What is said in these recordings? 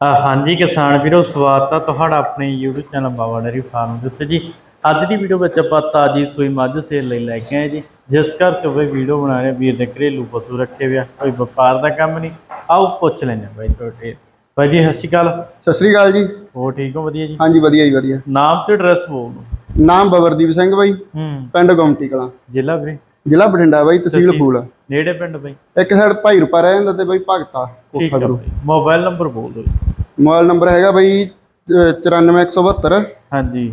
ਹਾਂਜੀ ਕਿਸਾਨ ਵੀਰੋ ਸਵਾਗਤ ਆ ਤੁਹਾਡਾ ਆਪਣੇ YouTube channel Baba dairy farm ਦੇ ਉੱਤੇ ਜੀ। ਅੱਜ ਦੀ ਵੀਡੀਓ ਵਿੱਚ ਆਪਾਂ ਤਾਜੀ ਸੂਈ ਮੱਝ ਸੇਲ ਲਈ ਲੈ ਕੇ ਆਏ ਜੀ। ਜਿਸ ਕਰਕੇ ਉਹ ਵੀਡੀਓ ਬਣਾ ਰਹੇ ਵੀਰ ਨੇ ਘਰੇਲੂ ਪਸ਼ੂ ਰੱਖੇ ਹੋਏ ਆ ਕੋਈ ਵਪਾਰ ਦਾ ਕੰਮ ਨਹੀਂ। ਆਓ ਪੁੱਛ ਲੈਂਦੇ ਹਾਂ ਬਾਈ ਤੁਹਾਡੇ ਬਾਈ ਜੀ ਸਤਿ ਸ਼੍ਰੀ ਅਕਾਲ। ਸਤਿ ਸ੍ਰੀ ਅਕਾਲ ਜੀ। ਹੋਰ ਠੀਕ ਹੋ? ਵਧੀਆ ਜੀ? ਹਾਂਜੀ ਵਧੀਆ ਜੀ ਵਧੀਆ। ਨਾਮ ਤੇ ਐਡਰੈਸ ਬੋਲ ਦਿਓ। ਨਾਮ ਬਵਰਦੀਪ ਸਿੰਘ ਬਾਈ ਹੂੰ। ਪਿੰਡ ਗੌਮਟੀ ਕਲਾਂ। ਜ਼ਿਲ੍ਹਾ ਵੀਰੇ? ਜ਼ਿਲ੍ਹਾ ਬਠਿੰਡਾ ਬਾਈ ਤਹਿਸੀਲ ਤਹਿਸੀਲ। ਫੂਲ ਨੇੜੇ ਪਿੰਡ ਬਾਈ? ਇੱਕ ਸਾਈਡ ਭਾਈ ਰੁਪਾ ਰਹਿ ਜਾਂਦਾ ਤੇ ਬਾਈ ਭਗਤਾ ਠੀਕ ਕੋਠਾ ਹੈ ਗੁਰੂ। ਬਾਈ। ਮੋਬਾਈਲ ਨੰਬਰ ਬੋਲ ਦਿਓ ਮੋਬਾਈਲ ਨੰਬਰ ਹੈਗਾ ਬਾਈ ਅਹ 94172 ਹਾਂਜੀ।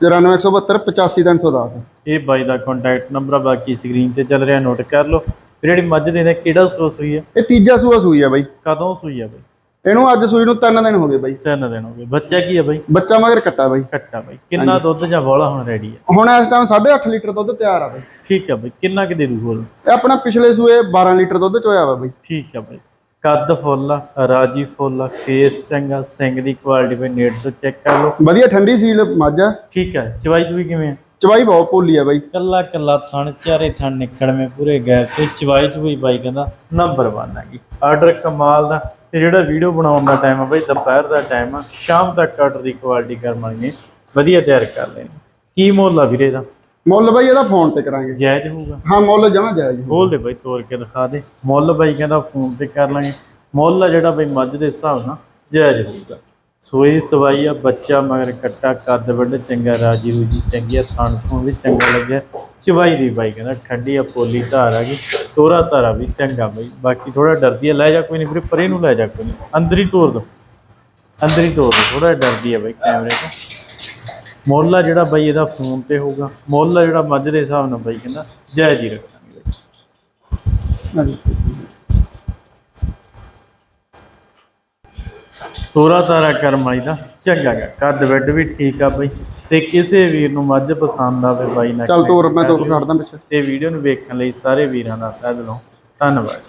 94172 85310 ਇਹ ਬਾਈ ਦਾ ਕੰਟੈਕਟ ਨੰਬਰ ਆ ਬਾਕੀ ਸਕਰੀਨ ਤੇ ਚੱਲ ਰਿਹਾ ਨੋਟ ਕਰ ਲਓ। ਫਿਰ ਜਿਹੜੀ ਮੱਝ ਦੇ ਨੇ ਕਿਹੜਾ ਸੋਸ ਹੋਈ ਹੈ ਇਹ ਤੀਜਾ ਸੂਆ ਸੂਈ ਆ ਬਾਈ। ਕਦੋਂ ਸੂਈ ਆ ਬਾਈ? ਇਹਨੂੰ ਅੱਜ ਸੂਈ ਨੂੰ 3 ਦਿਨ ਹੋ ਗਏ ਬਾਈ। ਤਿੰਨ ਦਿਨ ਹੋ ਗਏ। ਬੱਚਾ ਕੀ ਹੈ ਬਾਈ? ਬੱਚਾ ਮਗਰ ਕੱਟਾ ਬਾਈ। ਕੱਟਾ ਬਾਈ। ਕਿੰਨਾ ਦੁੱਧ ਜਾਂ ਬੋਲਾ ਹੁਣ ਰੈਡੀ ਹੈ ਹੁਣ ਇਸ ਟਾਈਮ 8.5 ਲੀਟਰ ਦੁੱਧ ਤਿਆਰ ਆ ਬਾਈ। ਠੀਕ ਹੈ ਬਾਈ। ਕਿੰਨਾ ਕਿ ਦੇ ਦੂ ਹੋਰ? ਇਹ ਆਪਣਾ ਪਿਛਲੇ ਸੂਏ 12 ਲੀਟਰ ਦੁੱਧ ਚੋਇਆ ਵਾ ਬਾਈ। ਠੀਕ ਹੈ ਬਾਈ। ਕੱਦ ਫੁੱਲ ਰਾਜੀ ਫੁੱਲ ਫੇਸ ਚੰਗਾ ਸਿੰਘ ਦੀ ਕੁਆਲਿਟੀ ਬਾਈ ਨੇਟ ਤੋਂ ਚੈੱਕ ਕਰ ਲਓ। ਵਧੀਆ ਠੰਡੀ ਸੀਲ ਮੱਝ ਠੀਕ ਹੈ ਚਵਾਈ ਚੁਈ ਕਿਵੇਂ ਆ? ਚਵਾਈ ਬਹੁਤ ਭੋਲੀ ਆ ਬਾਈ। ਕੱਲਾ ਕੱਲਾ ਥਣ ਚਾਰੇ ਥਣ ਨਿਕੜਵੇਂ ਪੂਰੇ ਗੈਰ ਤੇ ਚਵਾਈ ਚੁਈ ਬਾਈ ਕਹਿੰਦਾ ਨੰਬਰ 1 ਹੈਗੀ ਆਰਡਰ ਕਮਾਲ ਦਾ ਤੇ ਜਿਹੜਾ ਵੀਡੀਓ ਬਣਾਉਣ ਦਾ ਟਾਈਮ ਆ ਬਾਈ ਦੁਪਹਿਰ ਦਾ ਟਾਈਮ ਆ ਸ਼ਾਮ ਤੱਕ ਆਰਡਰ ਦੀ ਕੁਆਲਿਟੀ ਕਰਵਾਂਗੇ ਵਧੀਆ ਤਿਆਰ ਕਰ ਲੈਣੀ। ਕੀ ਮੁੱਲ ਆ ਵੀਰੇ ਦਾ ਮੁੱਲ ਬਾਈ ਇਹਦਾ ਫੋਨ ਤੇ ਕਰਾਂਗੇ। ਜਾਇਜ਼ ਹੋਊਗਾ। ਹਾਂ ਮੁੱਲ ਜਮਾ ਜਾਇਜ਼ ਬੋਲ ਦੇ ਬਾਈ ਤੋੜ ਕੇ ਦਿਖਾ ਦੇ। ਮੁੱਲ ਬਾਈ ਕਹਿੰਦਾ ਫੋਨ ਤੇ ਕਰ ਲਾਂਗੇ। ਮੁੱਲ ਆ ਜਿਹੜਾ ਬਾਈ ਮੱਝ ਦੇ ਹਿਸਾਬ ਨਾਲ ਜਾਇਜ਼ ਹੋਊਗਾ। ਸੋਈ ਸਵਾਈ ਆ ਬੱਚਾ ਮਗਰ ਕੱਟਾ ਕੱਦ ਵੱਡ ਚੰਗਾ ਰਾਜੀ ਰੂਜੀ ਚੰਗੀ ਆ ਥਣ ਥਣ ਵੀ ਚੰਗਾ ਲੱਗਿਆ। ਚਵਾਈ ਦੀ ਬਾਈ ਕਹਿੰਦਾ ਠੰਡੀ ਆ ਪੋਲੀ ਧਾਰ ਆ ਗਈ। ਤੋਰਾ ਧਾਰਾ ਵੀ ਚੰਗਾ ਬਾਈ। ਬਾਕੀ ਥੋੜਾ ਡਰਦੀ ਆ ਲੈ ਜਾ ਕੋਈ ਨਹੀਂ ਵੀਰੇ ਪਰੇ ਨੂੰ ਲੈ ਜਾ ਕੋਈ ਨਹੀਂ ਅੰਦਰ ਹੀ ਤੋਰ ਦੋ। ਅੰਦਰ ਹੀ ਤੋਰ ਦੋ ਥੋੜਾ ਡਰਦੀ ਆ ਬਾਈ ਕੈਮਰੇ ਤੋਂ ਮੁੱਲ ਆ ਜਿਹੜਾ ਬਾਈ ਇਹਦਾ ਫੋਨ ਤੇ ਹੋਊਗਾ। ਮੁੱਲ ਆ ਜਿਹੜਾ ਮੱਝ ਦੇ ਹਿਸਾਬ ਨਾਲ ਬਾਈ ਕਹਿੰਦਾ ਜਾਇਜ਼ ਹੀ ਰੱਖਾਂਗੇ ਬਾਈ। ਤੋਰਾ ਤਾਰਾ ਕਰਮਾਈ ਦਾ ਚੰਗਾ ਗਾ। ਕੱਦ ਬੈੱਡ ਵੀ ਠੀਕ ਆ ਬਈ। ਤੇ ਕਿਸੇ ਵੀਰ ਨੂੰ ਮੱਝ ਪਸੰਦ ਆਵੇ ਬਾਈ ਨਾਲ ਚੱਲ ਤੋਰ ਮੈਂ ਤੋਰ। ਛੱਡਦਾ ਪਿੱਛੇ। ਤੇ ਵੀਡੀਓ ਨੂੰ ਵੇਖਣ ਲਈ ਸਾਰੇ ਵੀਰਾਂ ਦਾ ਤਹਿ ਦਿਲੋਂ ਧੰਨਵਾਦ।